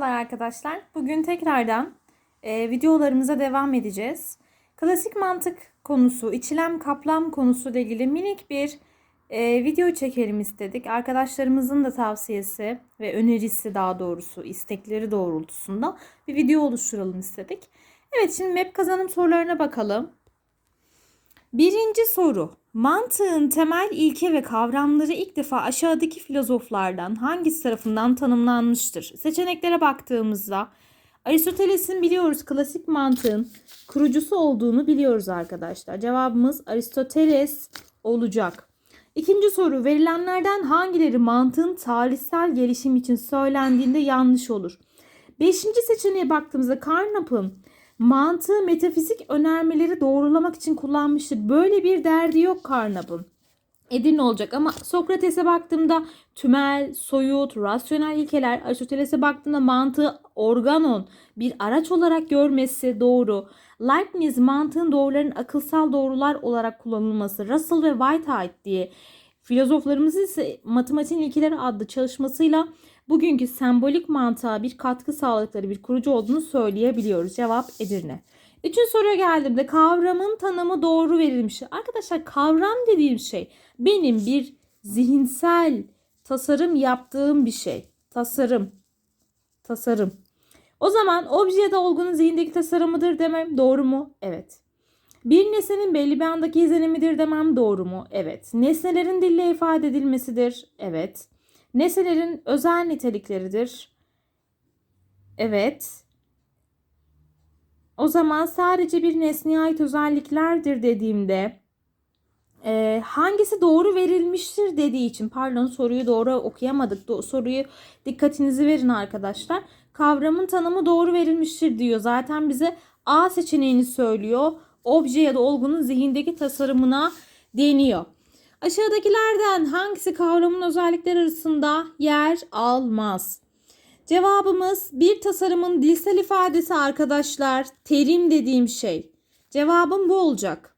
Merhabalar arkadaşlar. Bugün tekrardan e, videolarımıza devam edeceğiz. Klasik mantık konusu, içilem kaplam konusu ile ilgili minik bir e, video çekelim istedik. Arkadaşlarımızın da tavsiyesi ve önerisi daha doğrusu istekleri doğrultusunda bir video oluşturalım istedik. Evet şimdi map kazanım sorularına bakalım. Birinci soru. Mantığın temel ilke ve kavramları ilk defa aşağıdaki filozoflardan hangisi tarafından tanımlanmıştır? Seçeneklere baktığımızda Aristoteles'in biliyoruz klasik mantığın kurucusu olduğunu biliyoruz arkadaşlar. Cevabımız Aristoteles olacak. İkinci soru verilenlerden hangileri mantığın tarihsel gelişim için söylendiğinde yanlış olur? Beşinci seçeneğe baktığımızda Carnap'ın mantığı metafizik önermeleri doğrulamak için kullanmıştır. Böyle bir derdi yok Carnap'ın. Edirne olacak ama Sokrates'e baktığımda tümel, soyut, rasyonel ilkeler, Aristoteles'e baktığımda mantığı organon, bir araç olarak görmesi doğru. Leibniz mantığın doğruların akılsal doğrular olarak kullanılması, Russell ve Whitehead diye filozoflarımız ise Matematiğin İlkeleri adlı çalışmasıyla bugünkü sembolik mantığa bir katkı sağladıkları bir kurucu olduğunu söyleyebiliyoruz. Cevap Edirne. Üçüncü soruya geldiğimde kavramın tanımı doğru verilmiş. Arkadaşlar kavram dediğim şey benim bir zihinsel tasarım yaptığım bir şey. Tasarım. Tasarım. O zaman obje ya da olgunun zihindeki tasarımıdır demem doğru mu? Evet. Bir nesnenin belli bir andaki izlenimidir demem doğru mu? Evet. Nesnelerin dille ifade edilmesidir. Evet. Nesnelerin özel nitelikleridir. Evet. O zaman sadece bir nesneye ait özelliklerdir dediğimde e, hangisi doğru verilmiştir dediği için pardon soruyu doğru okuyamadık. Do- soruyu dikkatinizi verin arkadaşlar. Kavramın tanımı doğru verilmiştir diyor. Zaten bize A seçeneğini söylüyor. Obje ya da olgunun zihindeki tasarımına deniyor. Aşağıdakilerden hangisi kavramın özellikleri arasında yer almaz? Cevabımız bir tasarımın dilsel ifadesi arkadaşlar. Terim dediğim şey. Cevabım bu olacak.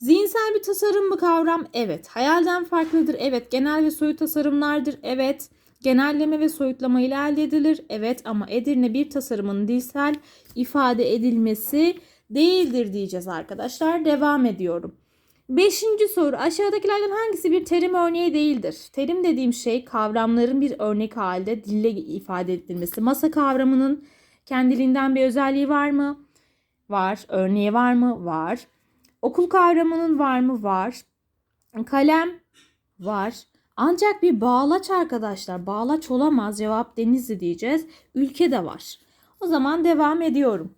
Zihinsel bir tasarım mı kavram? Evet. Hayalden farklıdır. Evet. Genel ve soyut tasarımlardır. Evet. Genelleme ve soyutlama ile elde edilir. Evet ama Edirne bir tasarımın dilsel ifade edilmesi değildir diyeceğiz arkadaşlar. Devam ediyorum. Beşinci soru aşağıdakilerden hangisi bir terim örneği değildir? Terim dediğim şey kavramların bir örnek halde dille ifade edilmesi. Masa kavramının kendiliğinden bir özelliği var mı? Var. Örneği var mı? Var. Okul kavramının var mı? Var. Kalem var. Ancak bir bağlaç arkadaşlar. Bağlaç olamaz. Cevap Denizli diyeceğiz. Ülke de var. O zaman devam ediyorum.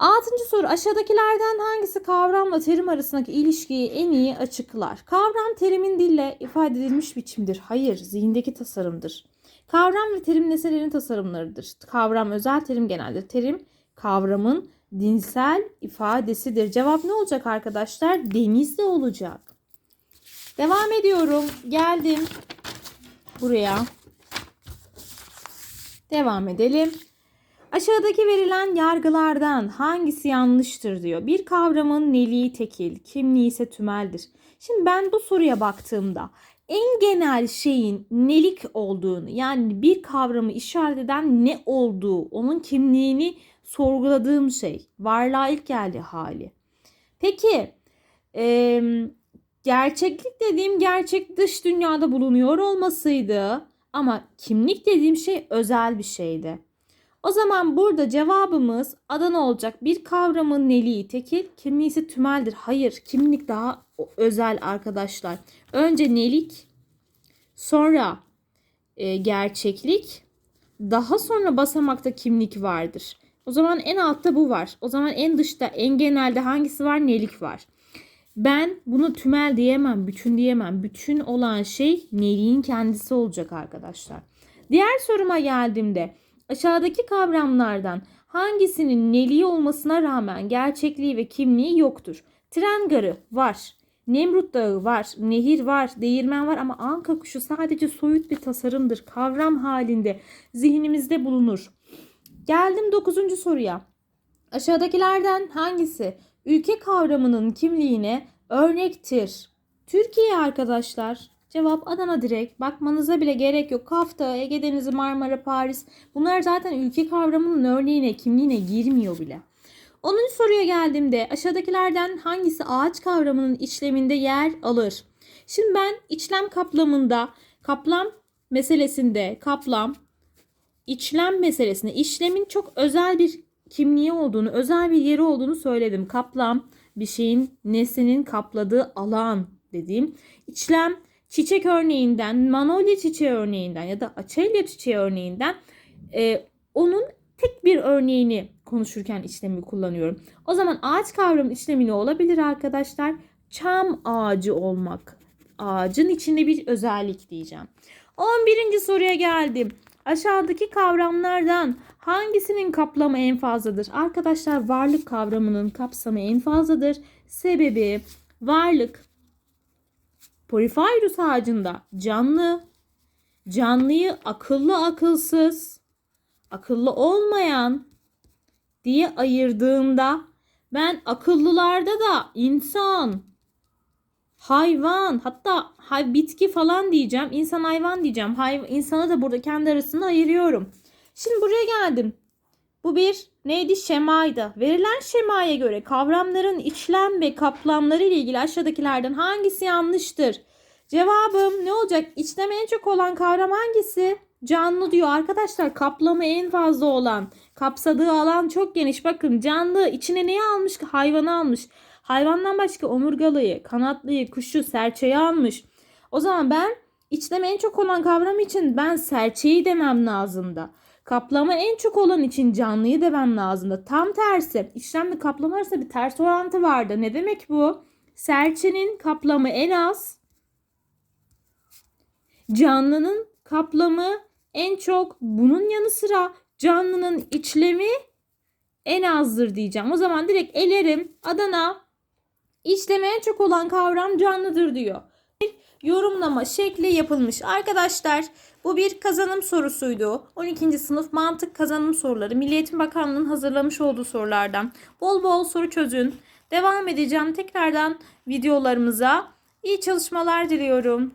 Altıncı soru aşağıdakilerden hangisi kavramla terim arasındaki ilişkiyi en iyi açıklar? Kavram terimin dille ifade edilmiş biçimdir. Hayır, zihindeki tasarımdır. Kavram ve terim nesnelerin tasarımlarıdır. Kavram özel, terim geneldir. Terim kavramın dinsel ifadesidir. Cevap ne olacak arkadaşlar? Denizli olacak. Devam ediyorum. Geldim buraya. Devam edelim. Aşağıdaki verilen yargılardan hangisi yanlıştır diyor. Bir kavramın neliği tekil, kimliği ise tümeldir. Şimdi ben bu soruya baktığımda en genel şeyin nelik olduğunu yani bir kavramı işaret eden ne olduğu, onun kimliğini sorguladığım şey. Varlığa ilk geldi hali. Peki e, gerçeklik dediğim gerçek dış dünyada bulunuyor olmasıydı ama kimlik dediğim şey özel bir şeydi. O zaman burada cevabımız Adana olacak. Bir kavramın neliği tekil, kimliği ise tümeldir. Hayır, kimlik daha özel arkadaşlar. Önce nelik, sonra e, gerçeklik, daha sonra basamakta kimlik vardır. O zaman en altta bu var. O zaman en dışta, en genelde hangisi var? Nelik var. Ben bunu tümel diyemem, bütün diyemem. Bütün olan şey neliğin kendisi olacak arkadaşlar. Diğer soruma geldiğimde Aşağıdaki kavramlardan hangisinin neliği olmasına rağmen gerçekliği ve kimliği yoktur? Tren garı var. Nemrut Dağı var, nehir var, değirmen var ama anka kuşu sadece soyut bir tasarımdır. Kavram halinde zihnimizde bulunur. Geldim 9. soruya. Aşağıdakilerden hangisi ülke kavramının kimliğine örnektir? Türkiye arkadaşlar. Cevap Adana direkt. Bakmanıza bile gerek yok. Kafta, Ege Denizi, Marmara, Paris. Bunlar zaten ülke kavramının örneğine, kimliğine girmiyor bile. 10. soruya geldiğimde aşağıdakilerden hangisi ağaç kavramının işleminde yer alır? Şimdi ben içlem kaplamında, kaplam meselesinde, kaplam, içlem meselesinde işlemin çok özel bir kimliği olduğunu, özel bir yeri olduğunu söyledim. Kaplam bir şeyin nesnenin kapladığı alan dediğim. İçlem çiçek örneğinden, manolya çiçeği örneğinden ya da açelya çiçeği örneğinden e, onun tek bir örneğini konuşurken işlemi kullanıyorum. O zaman ağaç kavramı işlemi ne olabilir arkadaşlar? Çam ağacı olmak. Ağacın içinde bir özellik diyeceğim. 11. soruya geldim. Aşağıdaki kavramlardan hangisinin kaplamı en fazladır? Arkadaşlar varlık kavramının kapsamı en fazladır. Sebebi varlık Porifyrus ağacında canlı, canlıyı akıllı akılsız, akıllı olmayan diye ayırdığımda ben akıllılarda da insan, hayvan hatta hay, bitki falan diyeceğim. insan hayvan diyeceğim. Hay, insanı da burada kendi arasında ayırıyorum. Şimdi buraya geldim. Bu bir neydi? Şemaydı. Verilen şemaya göre kavramların içlem ve kaplamları ile ilgili aşağıdakilerden hangisi yanlıştır? Cevabım ne olacak? İçlem en çok olan kavram hangisi? Canlı diyor arkadaşlar. Kaplamı en fazla olan. Kapsadığı alan çok geniş. Bakın canlı içine neyi almış? Hayvanı almış. Hayvandan başka omurgalıyı, kanatlıyı, kuşu, serçeyi almış. O zaman ben içlem en çok olan kavram için ben serçeyi demem lazımdı. Kaplama en çok olan için canlıyı demem lazımdı. Tam tersi. İşlemle kaplama arasında bir ters orantı vardı. Ne demek bu? Serçenin kaplamı en az. Canlının kaplamı en çok. Bunun yanı sıra canlının içlemi en azdır diyeceğim. O zaman direkt elerim. Adana işlemi en çok olan kavram canlıdır diyor. Bir yorumlama şekli yapılmış. Arkadaşlar bu bir kazanım sorusuydu. 12. sınıf mantık kazanım soruları. Milli Eğitim Bakanlığı'nın hazırlamış olduğu sorulardan. Bol bol soru çözün. Devam edeceğim tekrardan videolarımıza. İyi çalışmalar diliyorum.